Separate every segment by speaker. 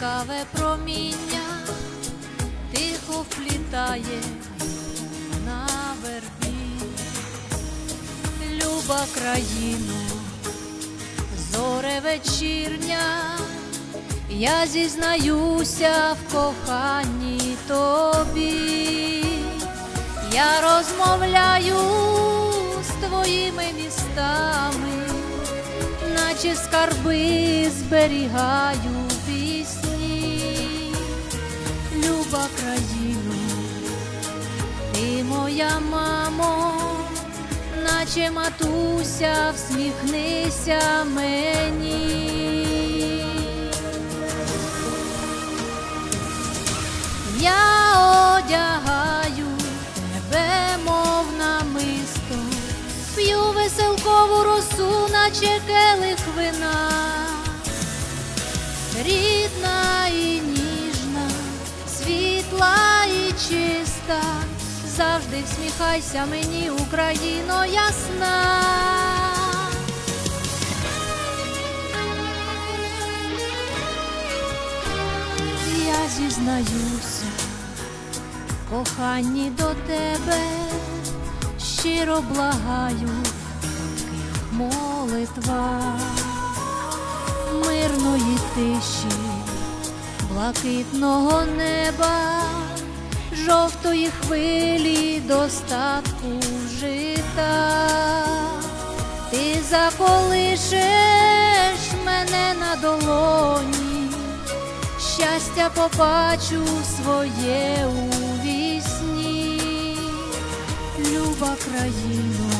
Speaker 1: яскраве проміння тихо вплітає на вербі, люба країно, зоре вечірня, я зізнаюся в коханні тобі, я розмовляю з твоїми містами, наче скарби зберігаю наче матуся, всміхнися мені. Я одягаю тебе, мов намисто, п'ю веселкову росу, наче келих вина, рідна і ніжна, світла і чиста, завжди всміхайся мені, Україно ясна. я зізнаюся, коханні до тебе щиро благаю в молитвах мирної тиші, блакитного неба, жовтої хвилі достатку жита. Ти заколишеш мене на долоні щастя побачу своє у вісні, люба країно,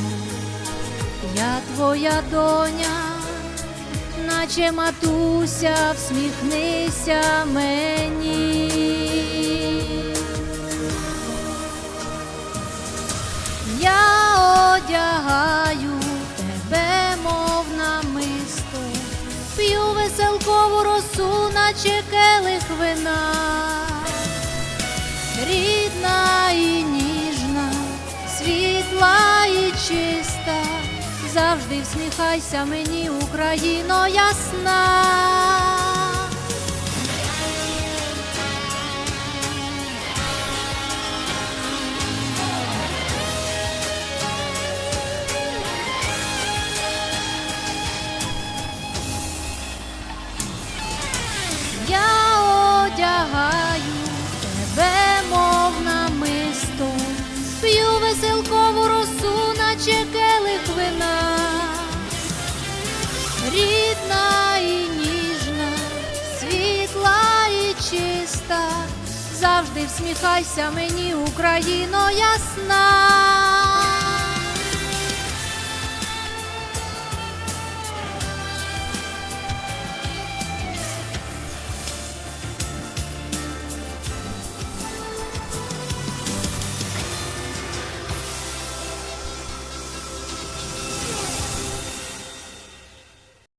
Speaker 1: я твоя доня, наче матуся, всміхнися мені. Я одягаю тебе, мов намисто, п'ю веселкову росу, наче келих вина, рідна і ніжна, світла і чиста, завжди всміхайся мені, Україно ясна. Рідна і ніжна, світла і чиста, завжди всміхайся мені, Україно ясна.